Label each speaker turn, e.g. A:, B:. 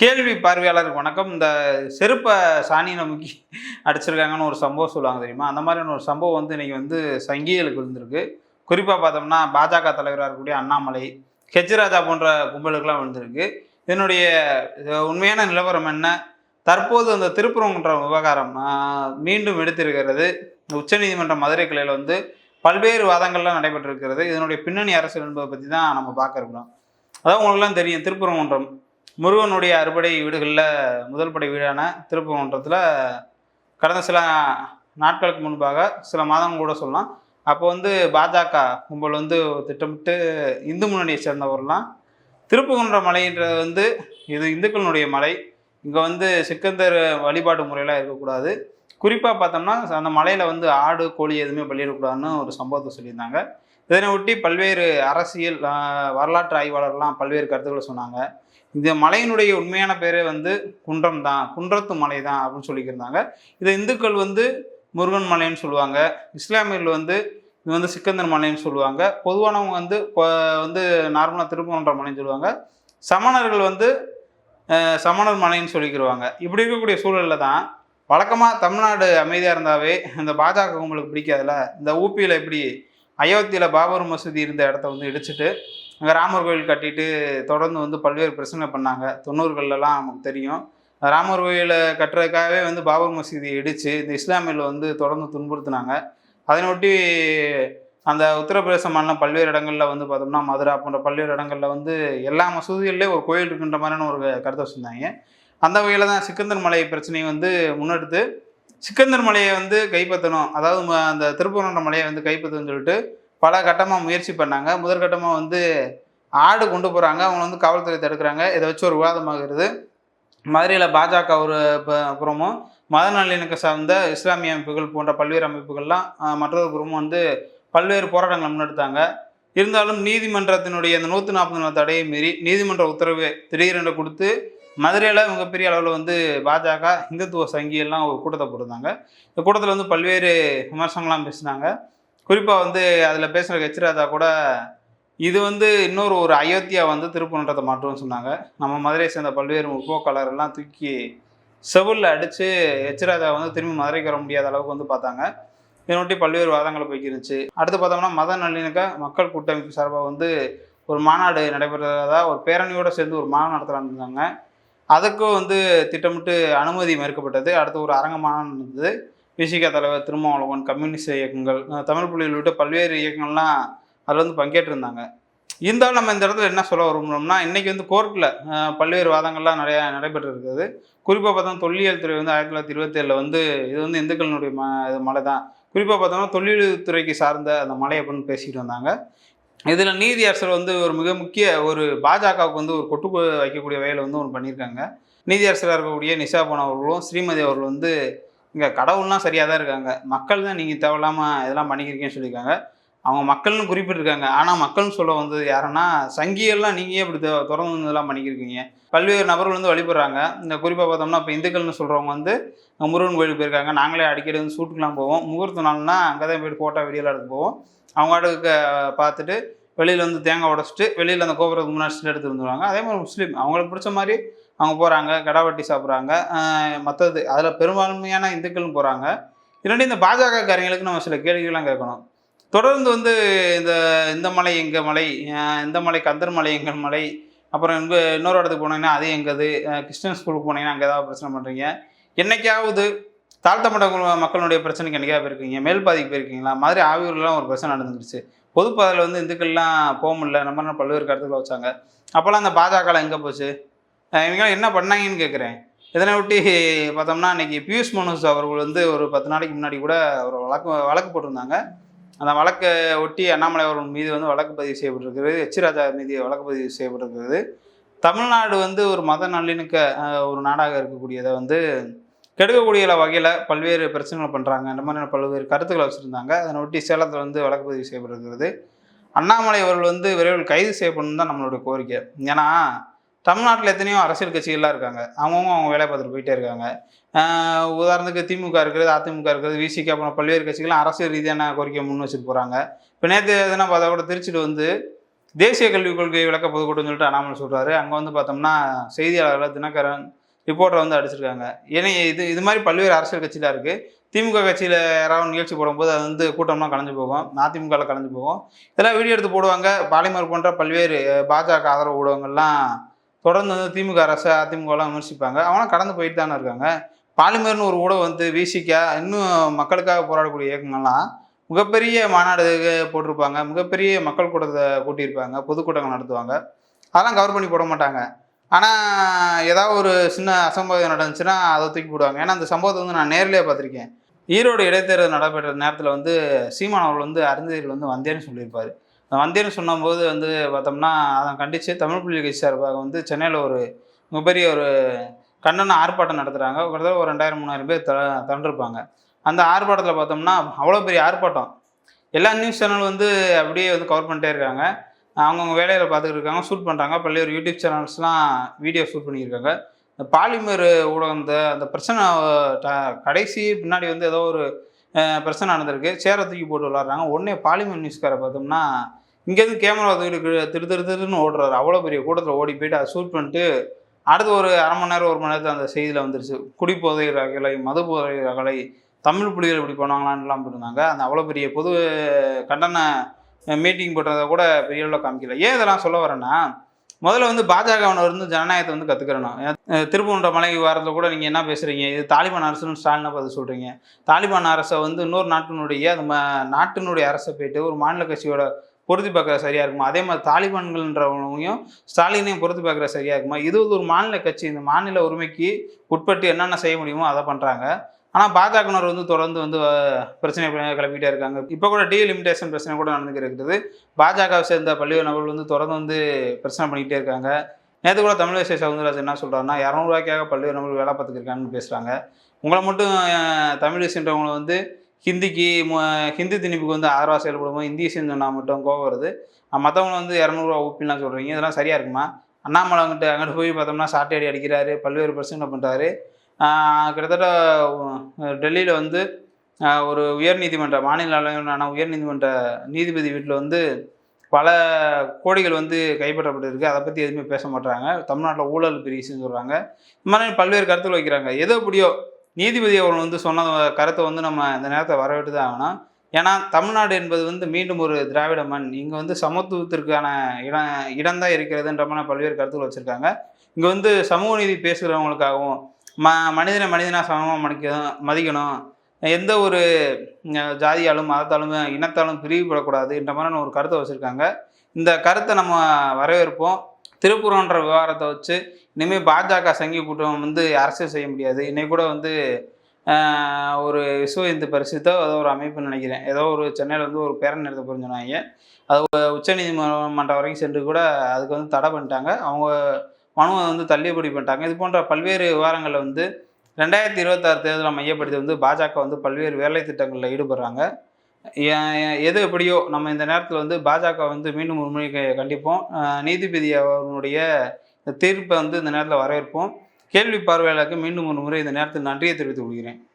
A: கேள்வி பார்வையாளருக்கு வணக்கம். இந்த செருப்பை சாணி நமக்கு அடிச்சிருக்காங்கன்னு ஒரு சம்பவம் சொல்லுவாங்க தெரியுமா? அந்த மாதிரியான ஒரு சம்பவம் வந்து இன்னைக்கு வந்து சங்கிகளுக்கு விழுந்திருக்கு. குறிப்பாக பார்த்தோம்னா பாஜக தலைவராக இருக்கக்கூடிய அண்ணாமலை ஹெச்ராஜா போன்ற கும்பலுக்கெல்லாம் விழுந்திருக்கு. இதனுடைய உண்மையான நிலவரம் என்ன? தற்போது அந்த திருப்பரங்குன்ற விவகாரம் மீண்டும் எடுத்திருக்கிறது. உச்சநீதிமன்ற மதுரை கிளையில் வந்து பல்வேறு வாதங்கள்லாம் நடைபெற்றிருக்கிறது. இதனுடைய பின்னணி அரசியல் என்பதை பற்றி தான் நம்ம பார்க்க இருக்கிறோம். அதான் உங்களுக்குலாம் தெரியும். திருப்பரங்குன்றம் முருகனுடைய அறுபடை வீடுகளில் முதல் படை வீடான திருப்பரங்குன்றத்தில் கடந்த சில நாட்களுக்கு முன்பாக சில மாதங்கள் கூட சொல்லலாம். அப்போ வந்து பாஜக கும்பல் வந்து திட்டமிட்டு இந்து முன்னணியை சேர்ந்தவர்லாம். திருப்புகுன்ற மலைன்றது வந்து இது இந்துக்களுடைய மலை. இங்கே வந்து சிக்கந்தர் வழிபாட்டு முறையெல்லாம் இருக்கக்கூடாது. குறிப்பாக பார்த்தோம்னா அந்த மலையில் வந்து ஆடு கோழி எதுவுமே பலியிடக்கூடாதுன்னு ஒரு சம்பவத்தை சொல்லியிருந்தாங்க. இதனை ஒட்டி பல்வேறு அரசியல் வரலாற்று ஆய்வாளர்லாம் பல்வேறு கருத்துக்களை சொன்னாங்க. இந்த மலையினுடைய உண்மையான பேரே வந்து குன்றம் தான் குன்றத்து மலை தான் அப்படின்னு சொல்லிக்கிருந்தாங்க. இதை இந்துக்கள் வந்து முருகன் மலைன்னு சொல்லுவாங்க இஸ்லாமியர்கள் வந்து இது வந்து சிக்கந்தர் மலைன்னு சொல்லுவாங்க பொதுவானவங்க வந்து இப்போ வந்து நார்மலாக திருப்பரங்குன்ற மலைன்னு சொல்லுவாங்க. சமணர்கள் வந்து சமணர் மலைன்னு சொல்லிக்கிடுவாங்க இப்படி இருக்கக்கூடிய சூழலில் தான் வழக்கமாக தமிழ்நாடு அமைதியாக இருந்தாவே இந்த பாஜக உங்களுக்கு பிடிக்காதுல்ல? இந்த ஊபியில் எப்படி அயோத்தியில் பாபர் மசூதி இருந்த இடத்த வந்து இடிச்சிட்டு அங்கே ராமர் கோயில் கட்டிட்டு தொடர்ந்து வந்து பல்வேறு பிரச்சனை பண்ணாங்க. தொண்ணூறுகள்லாம் நமக்கு தெரியும். ராமர் கோயிலை கட்டுறதுக்காகவே வந்து பாபர் மசீதி இடித்து இந்த இஸ்லாமியில் வந்து தொடர்ந்து துன்புறுத்தினாங்க. அதனொட்டி அந்த உத்தரப்பிரதேச மாநிலம் பல்வேறு இடங்களில் வந்து பார்த்தோம்னா மதுரா போன்ற பல்வேறு இடங்களில் வந்து எல்லா மசூதிகள்லேயும் ஒரு கோயில் இருக்குன்ற மாதிரியான ஒரு கருத்தை வச்சுருந்தாங்க. அந்த வகையில் தான் சிக்கந்தர் மலை பிரச்சனையை வந்து முன்னெடுத்து சிக்கந்தர் மலையை வந்து கைப்பற்றணும். அதாவது ம- அந்த திருப்பரங்குன்ற மலையை வந்து கைப்பற்றணும்னு சொல்லிட்டு பல கட்டமாக முயற்சி பண்ணாங்க. முதற்கட்டமாக வந்து ஆடு கொண்டு போகிறாங்க அவங்க வந்து காவல்துறை தடுக்கிறாங்க. இதை வச்சு ஒரு விவாதமாகிறது. மதுரையில் பாஜக ஒரு ப- புறமும் மத நல்லிணக்க சார்ந்த இஸ்லாமிய அமைப்புகள் போன்ற பல்வேறு அமைப்புகள்லாம் மற்றொரு புறமும் வந்து பல்வேறு போராட்டங்களை முன்னெடுத்தாங்க. இருந்தாலும் நீதிமன்றத்தினுடைய அந்த நூற்றி நாற்பது நாள் தடையை மீறி நீதிமன்ற உத்தரவு திடீரென்று கொடுத்து மதுரையில் மிகப்பெரிய அளவில் வந்து பாஜக இந்துத்துவ சங்கியெல்லாம் ஒரு கூட்டத்தை போட்டிருந்தாங்க. இந்த கூட்டத்தில் வந்து பல்வேறு விமர்சனங்கள்லாம் பேசினாங்க. குறிப்பாக வந்து அதில் பேசுகிற ஹெச்ராஜா கூட இது வந்து இன்னொரு ஒரு அயோத்தியா வந்து திருப்பணத்தை மாற்றும்னு சொன்னாங்க. நம்ம மதுரையை சேர்ந்த பல்வேறு முற்போக்காளர் எல்லாம் தூக்கி செவிலில் அடித்து ஹெச்ராஜா வந்து திரும்பி மதுரைக்கு வர முடியாத அளவுக்கு வந்து பார்த்தாங்க. இதனொட்டி பல்வேறு வாதங்களை போய்க்கிருந்துச்சு. அடுத்து பார்த்தோம்னா மத நல்லிணக்க மக்கள் கூட்டமைப்பு சார்பாக வந்து ஒரு மாநாடு நடைபெறதா ஒரு பேரணியோடு சேர்ந்து ஒரு மாநாடு இருந்தாங்க அதுக்கும் வந்து திட்டமிட்டு அனுமதி மறுக்கப்பட்டது. அடுத்து ஒரு அரங்க மாநாடு நடந்தது. விசிக தலைவர் திருமாவளவன் கம்யூனிஸ்ட் இயக்கங்கள் தமிழ் புள்ளிகள் உள்ளிட்ட பல்வேறு இயக்கங்கள்லாம் அதில் வந்து பங்கேற்றிருந்தாங்க. இருந்தாலும் நம்ம இந்த இடத்துல என்ன சொல்ல விரும்புகிறோம்னா இன்றைக்கி வந்து கோர்ட்டில் பல்வேறு வாதங்கள்லாம் நிறையா நடைபெற்று இருக்குது குறிப்பாக பார்த்தோம்னா தொல்லியல் துறை வந்து ஆயிரத்தி தொள்ளாயிரத்தி இருபத்தேழில் வந்து இது வந்து இந்துக்களினுடைய ம இது மலை தான் குறிப்பாக பார்த்தோம்னா தொல்லியல் துறைக்கு சார்ந்த அந்த மலை அப்படின்னு பேசிட்டு வந்தாங்க. இதில் நீதி அரசர் வந்து ஒரு மிக முக்கிய ஒரு பாஜகவுக்கு வந்து ஒரு கொட்டு வைக்கக்கூடிய வகையில் வந்து ஒன்று பண்ணியிருக்காங்க. நீதி அரசராக இருக்கக்கூடிய நிஷாபன் அவர்களும் ஸ்ரீமதி அவர்கள் வந்து இங்கே கடவுள்லாம் சரியாக தான் இருக்காங்க. மக்கள் தான் நீங்கள் தேவையில்லாமல் இதெல்லாம் பண்ணிக்கிறீங்கன்னு சொல்லியிருக்காங்க. அவங்க மக்கள்னு குறிப்பிட்டிருக்காங்க. ஆனால் மக்கள்னு சொல்ல வந்தது யாருன்னா சங்கியெல்லாம் நீங்கள் இப்படி தொ- திறந்து இதெல்லாம் பண்ணிக்கிருக்கீங்க. பல்வேறு நபர்கள் வந்து வழிபடுறாங்க. இந்த குறிப்பாக பார்த்தோம்னா இப்போ இந்துக்கள்னு சொல்கிறவங்க வந்து முருகன் கோயிலுக்கு போயிருக்காங்க. நாங்களே அடிக்கடி வந்து சூட்டுக்கெலாம் போவோம். முகூர்த்த நாள்னா அங்கே தான் போயிட்டு ஃபோட்டோ வீடியோலாம் எடுத்து போவோம். அவங்க அடுக்க பார்த்துட்டு வெளியில் வந்து தேங்காய் உடச்சிட்டு வெளியில் அந்த கோபுரத்துக்கு முன்னாடி எடுத்து வந்துடுவாங்க அதே மாதிரி முஸ்லீம் அவங்களுக்கு பிடிச்ச மாதிரி அவங்க போகிறாங்க கடாவட்டி சாப்பிட்றாங்க மற்றது அதில் பெரும்பான்மையான இந்துக்களும் போகிறாங்க இல்லாட்டி இந்த பாஜக காரங்களுக்கு நம்ம சில கேள்விகள்லாம் கேட்கணும். தொடர்ந்து வந்து இந்த இந்த மலை எங்கள் மலை இந்த மலை கந்தர் மலை எங்கள் மலை அப்புறம் இங்கே இன்னொரு இடத்துக்கு போனீங்கன்னா அது எங்கது கிறிஸ்டின் ஸ்கூலுக்கு போனீங்கன்னா அங்கே ஏதாவது பிரச்சனை பண்ணுறீங்க என்னைக்காவது தாழ்த்தப்பட்ட மக்களுடைய பிரச்சனைக்கு என்னைக்காவது போயிருக்கீங்க? மேல் பாதிக்கு போயிருக்கீங்களா? மாதிரி ஆவியூர்லாம் ஒரு பிரச்சனை நடந்துருச்சு பொதுப்பாதையில் வந்து இந்துக்கள்லாம் போக முடியல. நம்ம பல்வேறு கருத்துக்களை வச்சாங்க? அப்போல்லாம் அந்த பாஜகலாம் எங்கே போச்சு? இவங்க என்ன பண்ணாங்கன்னு கேட்குறேன் இதனை ஒட்டி பார்த்தோம்னா இன்னைக்கு பியூஷ் மனோஜ் அவர்கள் வந்து ஒரு பத்து நாளைக்கு முன்னாடி கூட ஒரு வழக்கு வழக்கு போட்டிருந்தாங்க. அந்த வழக்கை ஒட்டி அண்ணாமலை அவர்கள் மீது வந்து வழக்கு பதிவு செய்யப்பட்டிருக்கிறது. எச் ராஜா மீது வழக்கு பதிவு செய்யப்பட்டிருக்கிறது. தமிழ்நாடு வந்து ஒரு மத நல்லிணக்க ஒரு நாடாக இருக்கக்கூடியதை வந்து கெடுக்கக்கூடிய வகையில் பல்வேறு பிரச்சனைகளை பண்ணுறாங்க இந்த மாதிரியான பல்வேறு கருத்துக்களை வச்சுருந்தாங்க. அதனை ஒட்டி சேலத்தில் வந்து வழக்கு பதிவு செய்யப்பட்டிருக்கிறது. அண்ணாமலை அவர்கள் வந்து விரைவில் கைது செய்யப்படணும் தான் நம்மளுடைய கோரிக்கை. ஏன்னா தமிழ்நாட்டில் எத்தனையோ அரசியல் கட்சிகள்லாம் இருக்காங்க. அவங்கவுங்க அவங்க வேலை பார்த்துட்டு போயிட்டே இருக்காங்க. உதாரணத்துக்கு திமுக இருக்கிறது அதிமுக இருக்கிறது விசிக்கு அப்புறம் பல்வேறு கட்சிகள்லாம் அரசியல் ரீதியான கோரிக்கை முன் வச்சுட்டு போகிறாங்க இப்போ நேற்று எதுனா பார்த்தா கூட திருச்சியில் வந்து தேசிய கல்விக் கொள்கை விளக்க பொதுக்கூட்டம்னு சொல்லிட்டு அண்ணாமலை சொல்கிறாரு அங்கே வந்து பார்த்தோம்னா செய்தியாளர்களை தினகரன் ரிப்போர்ட்டரை வந்து அடிச்சிருக்காங்க. ஏன்னா இது இது மாதிரி பல்வேறு அரசியல் கட்சியில் இருக்குது திமுக கட்சியில் யாராவது நிகழ்ச்சி போடும்போது அது வந்து கூட்டம்லாம் கலைஞ்சு போகும். அதிமுகவில் கலைஞ்சு போகும். இதெல்லாம் வீடியோ எடுத்து போடுவாங்க. பாலிமர் போன்ற பல்வேறு பாஜக ஆதரவு ஊடகங்கள்லாம் தொடர்ந்து வந்து திமுக அரசை அதிமுகலாம் விமர்சிப்பாங்க. அவங்களாம் கடந்து போயிட்டு தானே இருக்காங்க. பாலிமர்னு ஒரு ஊடகம் வந்து விசிக்கா இன்னும் மக்களுக்காக போராடக்கூடிய இயக்கங்கள்லாம் மிகப்பெரிய மாநாடு போட்டிருப்பாங்க. மிகப்பெரிய மக்கள் கூட்டத்தை கூட்டியிருப்பாங்க. பொதுக்கூட்டங்கள் நடத்துவாங்க. அதெல்லாம் கவர் பண்ணி போட மாட்டாங்க. ஆனால் ஏதாவது ஒரு சின்ன அசம்பாவிதம் நடந்துச்சுன்னா அதை தூக்கி போடுவாங்க. ஏன்னா அந்த சம்பவத்தை வந்து நான் நேர்லேயே பார்த்துருக்கேன். ஈரோடு இடைத்தேர்தல் நடைபெற்ற நேரத்தில் வந்து சீமான் அவர்கள் வந்து அருந்ததியில் வந்து வந்தேன்னு சொல்லியிருப்பார். வந்தேன்னு சொன்னபோது வந்து பார்த்தோம்னா அதை கண்டித்து தமிழ் புள்ளி கட்சி சார்பாக வந்து சென்னையில் ஒரு மிகப்பெரிய ஒரு கண்டன ஆர்ப்பாட்டம் நடத்துகிறாங்க கிட்டத்தட்ட ஒரு ரெண்டாயிரம் மூணாயிரம் பேர் த திரண்டிருப்பாங்க. அந்த ஆர்ப்பாட்டத்தில் பார்த்தோம்னா அவ்வளோ பெரிய ஆர்ப்பாட்டம். எல்லா நியூஸ் சேனல் வந்து அப்படியே வந்து கவர் பண்ணிட்டே இருக்காங்க. அவங்கவுங்க வேலையில் பார்த்துக்கிட்டு இருக்காங்க ஷூட் பண்ணுறாங்க பல்வேறு யூடியூப் சேனல்ஸ்லாம் வீடியோ ஷூட் பண்ணியிருக்காங்க. இந்த பாலிமர் ஊடகம் இந்த அந்த பிரச்சனை ட- கடைசி பின்னாடி வந்து ஏதோ ஒரு பிரச்சனை நடந்திருக்கு. சேரை தூக்கி போட்டு விளாட்றாங்க. உடனே பாலிமர் நியூஸ்காரை பார்த்தோம்னா இங்கேருந்து கேமரா தூக்கிட்டு திரு திரு திருன்னு ஓடுறாரு. அவ்வளோ பெரிய கூட்டத்தில் ஓடி போயிட்டு அதை ஷூட் பண்ணிட்டு அடுத்து ஒரு அரை மணி நேரம் ஒரு மணி நேரத்தில் அந்த செய்தியில் வந்துருச்சு. குடிப்போதை ரகலை மது போதை ரகலை தமிழ் புலிகள் இப்படி பண்ணுவாங்களான்லாம் இருந்தாங்க அந்த அவ்வளோ பெரிய பொது கண்டன மீட்டிங் போட்டதை கூட பெரிய அளவில் காமிக்கல. ஏன் இதெல்லாம் சொல்ல வரேன்னா முதல்ல வந்து பாஜகவனை வந்து ஜனநாயகத்தை வந்து கற்றுக்கிறணும் திருப்பூன்ற மலை வாரத்தில் கூட நீங்கள் என்ன பேசுகிறீங்க இது தாலிபான் அரசுன்னு ஸ்டாலினை பார்த்து சொல்கிறீங்க தாலிபான் அரசை வந்து இன்னொரு நாட்டினுடைய அந்த நாட்டினுடைய அரசை போயிட்டு ஒரு மாநில கட்சியோட பொருத்தி பார்க்குற சரியாக இருக்குமா? அதே மாதிரி தாலிபான்கள்ன்றவங்களையும் ஸ்டாலினையும் பொருத்தி பார்க்குற சரியாக இருக்குமா? இது ஒரு மாநில கட்சி இந்த மாநில உரிமைக்கு உட்பட்டு என்னென்ன செய்ய முடியுமோ அதை பண்ணுறாங்க ஆனால் பாஜகனர் வந்து தொடர்ந்து வந்து பிரச்சனை கிளப்பிக்கிட்டே இருக்காங்க. இப்போ கூட டீ லிமிடேஷன் பிரச்சனை கூட நடந்துக்கிட்டு இருக்குது. பாஜகவை சேர்ந்த பல்வேறு நபர்கள் வந்து தொடர்ந்து வந்து பிரச்சனை பண்ணிக்கிட்டே இருக்காங்க. நேற்று கூட தமிழிசை சவுந்தரராஜன் என்ன சொல்கிறாருன்னா இரநூறுவாய்க்காக பல்வேறு நபர்கள் வேலை பார்த்துக்கிருக்காங்கன்னு பேசுகிறாங்க உங்களை மட்டும் தமிழ் தமிழிசைன்றவங்களை வந்து ஹிந்திக்கு ஹிந்தி திணிப்புக்கு வந்து ஆதரவாக செயல்படுமோ இந்திய சொன்னால் மட்டும் கோவம் வருது. மற்றவங்க வந்து இரநூறுவா ஊப்பிலாம் சொல்கிறீங்க இதெல்லாம் சரியாக இருக்குமா? அண்ணாமலை வந்துட்டு அங்கிட்டு போய் பார்த்தோம்னா சாட்டை அடி அடிக்கிறாரு பல்வேறு பிரச்சனை பண்ணுறாரு கிட்டத்தட்ட டெல்லியில் வந்து ஒரு உயர்நீதிமன்ற மாநில அளவிலான உயர்நீதிமன்ற நீதிபதி வீட்டில் வந்து பல கோடிகள் வந்து கைப்பற்றப்பட்டிருக்கு. அதை பற்றி எதுவுமே பேச மாட்டாங்க தமிழ்நாட்டில் ஊழல் பிரிசுன்னு சொல்கிறாங்க இந்த மாதிரி பல்வேறு கருத்துக்கள் வைக்கிறாங்க. எதோ எப்படியோ நீதிபதி அவர்கள் வந்து சொன்ன கருத்தை வந்து நம்ம இந்த நேரத்தை வரவிட்டு தான் ஆகணும். ஏன்னா தமிழ்நாடு என்பது வந்து மீண்டும் ஒரு திராவிட மண். இங்கே வந்து சமத்துவத்திற்கான இடம் இடம்தான் இருக்கிறதுன்ற மாதிரி பல்வேறு கருத்துக்கள் வச்சுருக்காங்க. இங்கே வந்து சமூக நீதி பேசுகிறவங்களுக்காகவும் ம மனிதனை மனிதனாக சமமாக மதிக்கணும் மதிக்கணும். எந்த ஒரு ஜாதியாலும் மதத்தாலும் இனத்தாலும் பிரிவுபடக்கூடாதுன்ற மாதிரியான ஒரு கருத்தை வச்சுருக்காங்க. இந்த கருத்தை நம்ம வரவேற்போம். திருப்பூரன்ற விவகாரத்தை வச்சு இனிமேல் பாஜக சங்கி கூட்டம் வந்து அரசியல் செய்ய முடியாது. இன்னைக்கு கூட வந்து ஒரு விஸ்வ இந்து பரிசுத்தோ ஏதோ ஒரு அமைப்புன்னு நினைக்கிறேன். ஏதோ ஒரு சென்னையில் வந்து ஒரு பேரணி நடத்த புரிஞ்சுனாங்க அது உச்சநீதிமன்றம் வரைக்கும் சென்று கூட அதுக்கு வந்து தடை பண்ணிட்டாங்க. அவங்க மனுவை வந்து தள்ளுபடி பண்ணிட்டாங்க. இது போன்ற பல்வேறு விவகாரங்களில் வந்து ரெண்டாயிரத்தி இருபத்தாறு தேர்தலை மையப்படுத்தி வந்து பாஜக வந்து பல்வேறு வேலை திட்டங்களில் ஈடுபடுறாங்க. எது எப்படியோ நம்ம இந்த நேரத்தில் வந்து பாஜக வந்து மீண்டும் ஒரு முறை க- கண்டிப்போம். நீதிபதி அவர்களுடைய தீர்ப்பை வந்து இந்த நேரத்தில் வரவேற்போம். கேள்வி பார்வையாளருக்கு மீண்டும் ஒரு முறை இந்த நேரத்தில் நன்றியை தெரிவித்துக் கொள்கிறேன்.